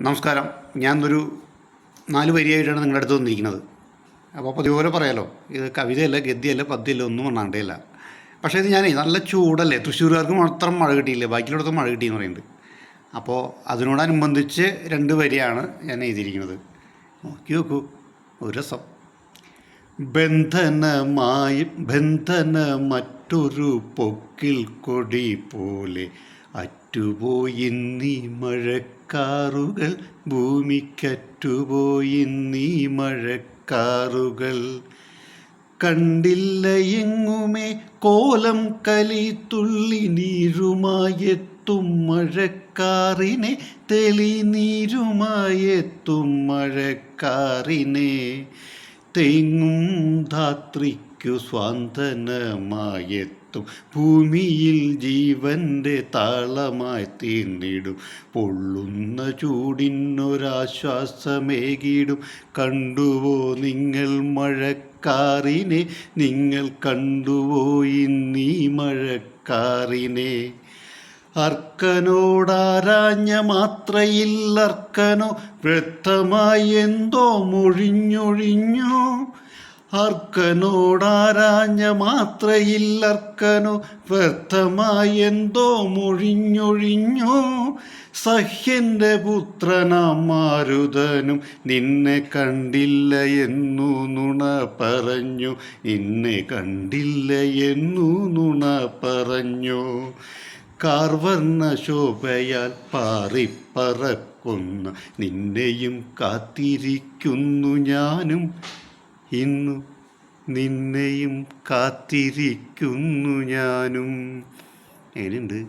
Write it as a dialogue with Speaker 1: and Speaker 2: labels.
Speaker 1: നമസ്കാരം. ഞാൻ ഒരു നാല് വരിയായിട്ടാണ് നിങ്ങളുടെ അടുത്ത് വന്നിരിക്കുന്നത്. അപ്പോൾ പതിപോലെ പറയാലോ. ഇത് കവിതയല്ല ഗദ്യമല്ല പദ്യമല്ല ഒന്നും പറഞ്ഞാണ്ടേയില്ല പക്ഷേ ഇത് ഞാനേ നല്ല ചൂടല്ലേ? തൃശ്ശൂർകാർക്ക് മാത്രം മഴ കിട്ടിയില്ല? ബാക്കിയുള്ളടത്ത് മഴ കിട്ടിയെന്ന് പറയുന്നുണ്ട് അപ്പോൾ അതിനോടനുബന്ധിച്ച് രണ്ട് വരിയാണ് ഞാൻ എഴുതിയിരിക്കുന്നത്. നോക്കി നോക്കൂ. ഒരു രസം. ബന്ധനമായി ബന്ധന മറ്റൊരു പൊക്കിൽ കൊടി പോലെ അറ്റുപോയി നീ മഴക്കാറുകൾ ഭൂമിക്കറ്റുപോയി നീ മഴക്കാറുകൾ. കണ്ടില്ല എങ്ങുമേ കോലം കലി തുള്ളി നീരുമായെത്തും മഴക്കാറിനെ തെളി നീരുമായെത്തും മഴക്കാറിനെ. തെങ്ങും ധാത്രിക്കു സ്വാന്തനമായെത്തും ഭൂമിയിൽ ജീവന്റെ താളമായി തീർന്നിടും. പൊള്ളുന്ന ചൂടിനൊരാശ്വാസമേകിടും. കണ്ടുവോ നിങ്ങൾ മഴക്കാറിനെ? നിങ്ങൾ കണ്ടുവോ നീ മഴക്കാറിനെ? അർക്കനോടാരാഞ്ഞ മാത്രയിൽ അർക്കനോ വ്യക്തമായി എന്തോ മൊഴിഞ്ഞൊഴിഞ്ഞു? അർക്കനോടാരാഞ്ഞ മാത്രയില്ലർക്കനോ വ്യർത്ഥമായെന്തോ മൊഴിഞ്ഞൊഴിഞ്ഞു സഹ്യന്റെ പുത്രനാം മാരുതനും നിന്നെ കണ്ടില്ല എന്നു നുണ പറഞ്ഞു നിന്നെ കണ്ടില്ല എന്നു നുണ പറഞ്ഞു. കാർവർണ ശോഭയാൽ പാറിപ്പറക്കുന്ന നിന്നെയും കാത്തിരിക്കുന്നു ഞാനും. ഇന്നു നിന്നെയും കാത്തിരിക്കുന്നു ഞാനും. എങ്ങനെയുണ്ട്?